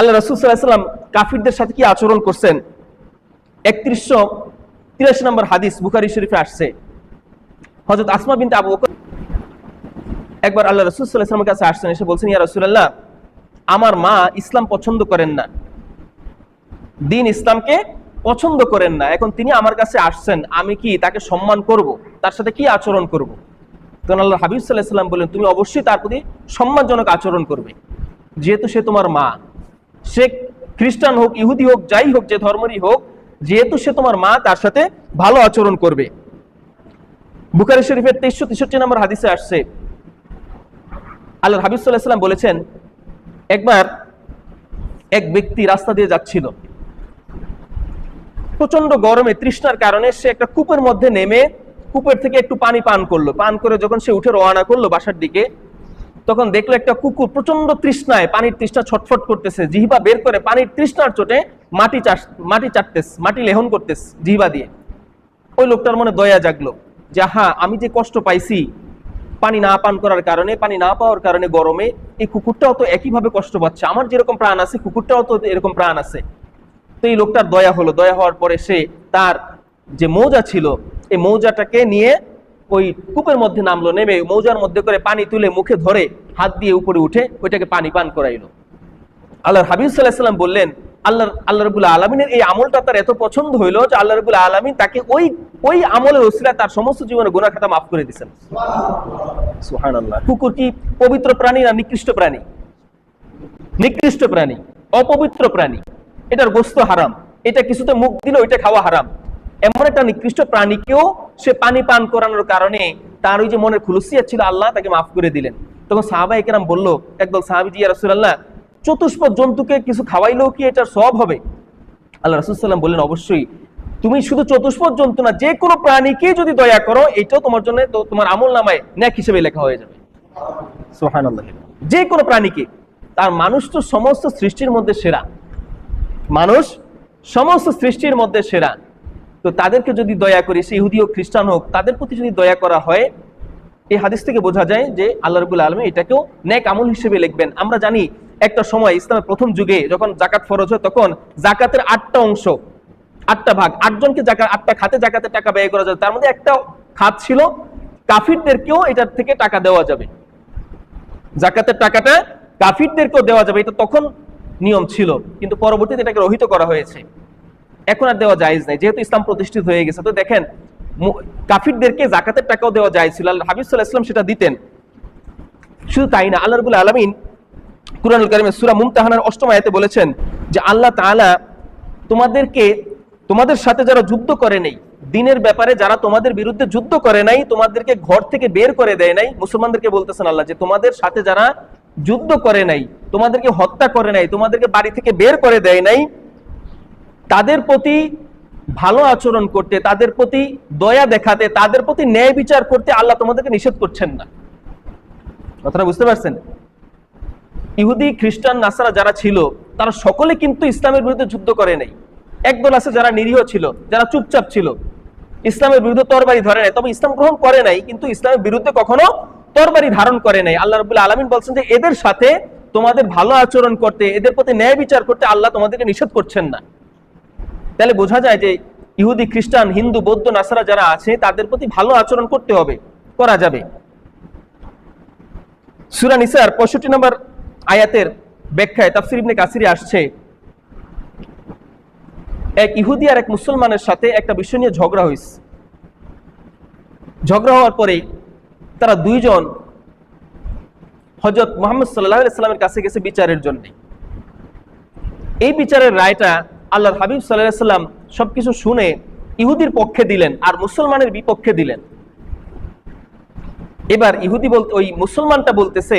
আল্লাহ রসুল কাফিরদের সাথে কি আচরণ করছেন? একত্রিশশো তিরাশি নম্বর হাদিস বুখারি শরীফে আসছে। হজরত আসমা বিনতে আবু একবার আল্লাহ রসুল সাল্লাহামের কাছে আসছেন, এসে বলছেন, ইয়া রসুল্লাহ আমার মা ইসলাম পছন্দ করেন না। দিন ইসলামকে পছন্দ করেন না। এখন তিনি আমার কাছে আসছেন, আমি কি তাকে সম্মান করব? তার সাথে কি আচরণ করব? তখন আল্লাহ হাবিব সাল্লাহ সাল্লাম বললেন, তুমি অবশ্যই তার প্রতি সম্মানজনক আচরণ করবে। যেহেতু সে তোমার মা। সে খ্রিস্টান হোক, ইহুদি হোক, যাই হোক, যে ধর্মেরই হোক, যেহেতু সে তোমার মা, তার সাথে ভালো আচরণ করবে। বুখারি শরীফের তেইশশো তেষট্টি নম্বর হাদিসে আসছে। আল্লাহ হাবিব বলেছেন, একবার এক ব্যক্তি রাস্তা দিয়ে যাচ্ছিল। প্রচণ্ড গরমে, তৃষ্ণার কারণে সে একটা কূপের মধ্যে নেমে, কূপের থেকে একটু পানি পান করল। পান করে যখন সে উঠে রওনা করল বাসার দিকে তখন দেখল একটা কুকুর প্রচণ্ড তৃষ্ণায়, পানির তৃষ্ণা ছটফট করতেছে। জিহিবা বের করে পানির তৃষ্ণার চোটে মাটি চাষ, মাটি চাটতেস মাটি লেহন করতেস জিহিবা দিয়ে। ওই লোকটার মনে দয়া জাগলো যে হ্যাঁ আমি যে কষ্ট পাইছি পানি না পান করার কারণে, পানি না পাওয়ার কারণে গরমে, এই কুকুরটাও তো একইভাবে কষ্ট পাচ্ছে। আমার যেরকম প্রাণ আছে, কুকুরটাও তো এরকম প্রাণ আছে। তো এই লোকটার দয়া হলো। দয়া হওয়ার পরে সে তার যে মৌজা ছিল, এই মৌজাটাকে নিয়ে ওই কূপের মধ্যে নামলো নেমে মৌজার মধ্যে করে পানি তুলে মুখে ধরে হাত দিয়ে উপরে উঠে ওইটাকে পানি পান করাইলো। আল্লাহর হাবিব সাল্লাহ সাল্লাম বললেন আল্লাহ আল্লাহ রবুল্লাহ আলমিনের এই আমলটা তার এত পছন্দ হইল যে আল্লাহ রবুল্লাহ আলমিন তাকে ওই ওই আমলের ওসিলা তার সমস্ত জীবনে গুণা খাতা মাফ করে দিচ্ছেন সুহান আল্লাহ কুকুর কি পবিত্র প্রাণী না নিকৃষ্ট প্রাণী? নিকৃষ্ট প্রাণী অপবিত্র প্রাণী। এটার গোস্ত হারাম। এটা কিছুতে মুখ দিলে ওইটা খাওয়া হারাম। এমন একটা নিকৃষ্ট প্রাণীকেও সে পানি পান করানোর কারণে তার ওই যে মনের খুলসিয়া ছিল আল্লাহ তাকে মাফ করে দিলেন। তখন সাহাবা একরাম বলল একদল সাহাবি জিয়া রসুল্লাহ চতুষ্পদ জন্তুকে কিছু খাওয়াইলেও কি এটার সব হবে? আল্লাহ রসুল্লাম বললেন অবশ্যই। তুমি শুধু চতুষ্প জন্তু না যে কোনো প্রাণীকে যদি দয়া করো এটাও তোমার জন্য তো তোমার আমল নামায় ন্যাক হিসেবে লেখা হয়ে যাবে। সোহান যে কোনো প্রাণীকে। তার মানুষ তো সমস্ত সৃষ্টির মধ্যে সেরা। মানুষ সমস্ত সৃষ্টির মধ্যে সেরা। তো তাদেরকে যদি দয়া করি, সে ইহুদি হোক, খ্রিস্টান হোক, তাদের প্রতি যদি দয়া করা হয়, এই হাদিস থেকে বোঝা যায় যে আল্লাহ রবুল আলমী এটাকেও ন্যাক আমল হিসেবে লিখবেন। আমরা জানি একটা সময় ইসলামের প্রথম যুগে যখন জাকাত ফরজ হয়, তখন জাকাতের আটটা অংশ, আটটা ভাগ, আটজনকে জাকাত আটটা খাতে জাকাতের টাকা ব্যয় করা যাবে। তার মধ্যে একটা খাত ছিল, কাফিরদেরকেও এটার থেকে টাকা দেওয়া যাবে। জাকাতের টাকাটা কাফিরদেরকেও দেওয়া যাবে, এটা তখন নিয়ম ছিল, কিন্তু পরবর্তীতে এটাকে রহিত করা হয়েছে। এখন আর দেওয়া জায়েজ নাই। যেহেতু ইসলাম প্রতিষ্ঠিত হয়ে গেছে, তো দেখেন কাফিরদেরকে জাকাতের টাকাও দেওয়া যায় ছিল। আল্লাহ হাবিব ইসলাম সেটা দিতেন। শুধু তাই না, আল্লাহ রবুল আলমিন কুরআনুল কারিমের সূরা মুমতাহানার অষ্টম আয়াতে বলেছেন যে, আল্লাহ তাআলা তোমাদেরকে, তোমাদের সাথে যারা যুদ্ধ করে নেই, দিনের ব্যাপারে যারা তোমাদের বিরুদ্ধে যুদ্ধ করে নাই, তোমাদেরকে ঘর থেকে বের করে দেয় নাই, মুসলমানদেরকে বলতেছেন আল্লাহ যে, তোমাদের সাথে যারা যুদ্ধ করে নাই, তোমাদেরকে হত্যা করে নাই, তোমাদেরকে বাড়ি থেকে বের করে দেয় নাই তাদের প্রতি ভালো আচরণ করতে, তাদের প্রতি দয়া দেখাতে, তাদের প্রতি ন্যায় বিচার করতে আল্লাহ তোমাদেরকে নিষেধ করছেন না। কথাটা বুঝতে পারছেন? ইহুদি, খ্রিস্টান, নাসারা যারা ছিল, তারা সকলে কিন্তু ইসলামের বিরুদ্ধে যুদ্ধ করে নাই। একদল আছে যারা নিরীহ ছিল, যারা চুপচাপ ছিল। ইসলামের বিরুদ্ধে তরবারি ধরে নাই। তবে ইসলাম গ্রহণ করে নাই, কিন্তু ইসলামের বিরুদ্ধে কখনো তরবারি ধারণ করে নাই। আল্লাহ রবুল্লা আলমিন বলছেন যে, এদের সাথে তোমাদের ভালো আচরণ করতে, এদের প্রতি ন্যায় বিচার করতে আল্লাহ তোমাদেরকে নিষেধ করছেন না। তাহলে বোঝা যায় যে ইহুদি, খ্রিস্টান, হিন্দু, বৌদ্ধ, নাসারা যারা আছে, তাদের প্রতি ভালো আচরণ করতে হবে, করা যাবে। সুরা নিসার পঁয়ষট্টি নম্বর আয়াতের ব্যাখ্যায় তাফসির ইবনে কাসিরে আসছে, এক ইহুদি আর এক মুসলমানের সাথে একটা বিষয় নিয়ে ঝগড়া হয়েছে ঝগড়া হওয়ার পরে তারা দুইজন হজরত মোহাম্মদ সাল্লাহ সাল্লামের কাছে গেছে বিচারের জন্য। এই বিচারের রায়টা আল্লাহর হাবিব সাল্লাহ সাল্লাম সবকিছু শুনে ইহুদির পক্ষে দিলেন আর মুসলমানের বিপক্ষে দিলেন। এবার ইহুদি বলতে ওই মুসলমানটা বলতেছে,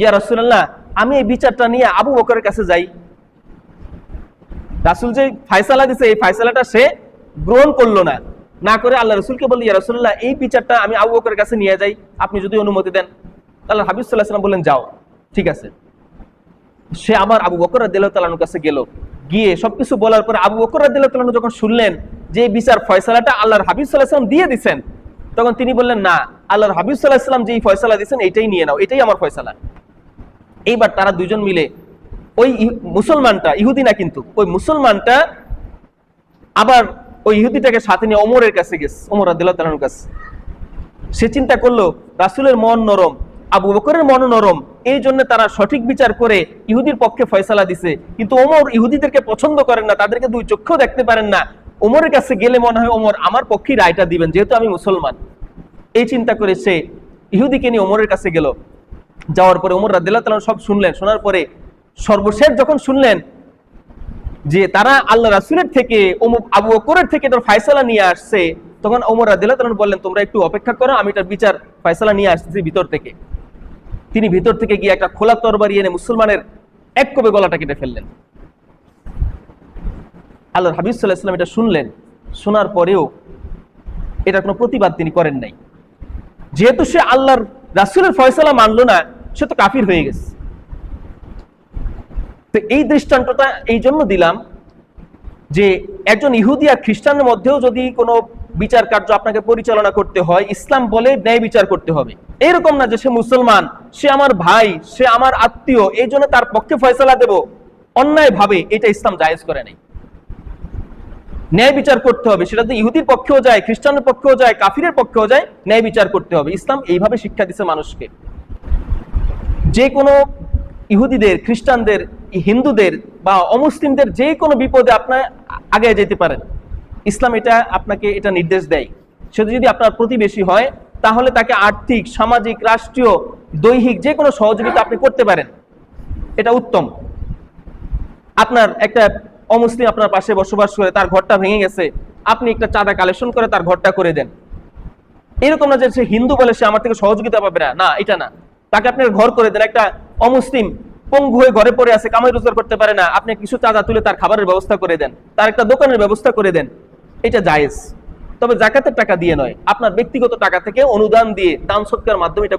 ইয়া রসুল্লাহ আমি এই বিচারটা নিয়ে আবু বকরের কাছে যাই। রাসুল যে ফায়সালা দিছে, এই ফায়সালাটা সে গ্রহণ করল না। না করে আল্লাহ রসুলকে বললি, ইয়া রসুল্লাহ এই বিচারটা আমি আবু বকরের কাছে নিয়ে যাই, আপনি যদি অনুমতি দেন। আল্লাহ হাবিব সাল্লাহ সাল্লাম বললেন, যাও, ঠিক আছে। সে আবার আবু বকর রাদিল্লাহর কাছে গেল। গিয়ে সবকিছু বলার পরে আবু বকর রাদিল্লাহ যখন শুনলেন যে বিচার ফয়সালাটা আল্লাহর হাবিব সাল্লাহ সাল্লাম দিয়ে দিচ্ছেন তখন তিনি বললেন, না, আল্লাহর হাবিব সাল্লাহ সাল্লাম যেই ফয়সালা দিচ্ছেন এটাই নিয়ে নাও, এটাই আমার ফয়সালা। এইবার তারা দুজন মিলে ওই মুসলমানটা ইহুদি না কিন্তু, ওই মুসলমানটা আবার ওই ইহুদিটাকে সাথে নিয়ে ওমরের কাছে গেছে, ওমর আদিল্লাহ তালার কাছে। সে চিন্তা করল, রাসুলের মন নরম আবু বকরের মন নরম, এই জন্য তারা সঠিক বিচার করে ইহুদির পক্ষে ফয়সালা দিছে। কিন্তু ওমর ইহুদিদেরকে পছন্দ করেন না, তাদেরকে দুই চক্ষু দেখতে পারেন না। ওমরের কাছে গেলে মনে হয়, ওমর, আমার পক্ষেই রায়টা দিবেন, যেহেতু আমি মুসলমান। এই চিন্তা করে সে ইহুদিকে নিয়ে ওমরের কাছে গেল। যাওয়ার পরে ওমর রাদিল্লাহ সব শুনলেন। শোনার পরে সর্বশেষ যখন শুনলেন যে তারা আল্লাহ রাসুলের থেকে ওমর- আবু বকরের থেকে এটার ফায়সালা নিয়ে আসছে, তখন ওমর রাদিল্লাহ বললেন, তোমরা একটু অপেক্ষা করো, আমি এটার বিচার, ফায়সালা নিয়ে আসতেছি ভিতর থেকে। তিনি ভিতর থেকে গিয়ে একটা খোলা তরবারি এনে মুসলমানের এক কবে গলাটা কেটে ফেললেন। আল্লাহ হাবিব সাল্লাহ ইসলাম এটা শুনলেন, শোনার পরেও এটা কোনো প্রতিবাদ তিনি করেন নাই। যেহেতু সে আল্লাহর রাসুলের ফয়সালা মানলো না, সে তো কাফির হয়ে গেছে। তো এই দৃষ্টান্তটা এই জন্য দিলাম যে একজন ইহুদি আর খ্রিস্টানের মধ্যেও যদি কোনো বিচার কার্য আপনাকে পরিচালনা করতে হয়, ইসলাম বলে ন্যায় বিচার করতে হবে। এরকম না যে সে মুসলমান, সে আমার ভাই, সে আমার আত্মীয়, এই জন্য তার পক্ষে ফয়সলা দেব। অন্যায় ভাবে এটা ইসলাম জায়েজ করে নাই। ন্যায় বিচার করতে হবে, সেটা তো ইহুদির পক্ষেও যায় খ্রিস্টানের পক্ষেও যায়, কাফিরের পক্ষেও যায়, ন্যায় বিচার করতে হবে। ইসলাম এইভাবে শিক্ষা দিছে মানুষকে। যে কোনো ইহুদিদের, খ্রিস্টানদের, হিন্দুদের বা অমুসলিমদের যে কোনো বিপদে আপনার আগে যেতে পারেন। ইসলাম এটা আপনাকে এটা নির্দেশ দেয়। সেটা যদি আপনার প্রতিবেশী হয়, তাহলে তাকে আর্থিক, সামাজিক, রাষ্ট্রীয়, দৈহিক যে কোনো সহযোগিতা আপনি করতে পারেন। এটা উত্তম। আপনার একটা অমুসলিম আপনার পাশে বসবাস করে, তার ঘরটা ভেঙে গেছে, আপনি একটা চাঁদা কালেকশন করে তার ঘরটা করে দেন। এরকম না যে সে হিন্দু বলে সে আমার থেকে সহযোগিতা পাবে না। না, এটা না। তাকে আপনি ঘর করে দেন, একটা অমুসলিম পঙ্গু হয়ে ঘরে পড়ে আছে, কামাই রোজগার করতে পারে না, আপনি কিছু চাঁদা তুলে তার খাবারের ব্যবস্থা করে দেন, তার একটা দোকানের ব্যবস্থা করে দেন। এটা জায়েজ। তবে জাকাতের টাকা দিয়ে নয়, আপনার ব্যক্তিগত টাকা থেকে অনুদান দিয়ে দান সৎকার মাধ্যমে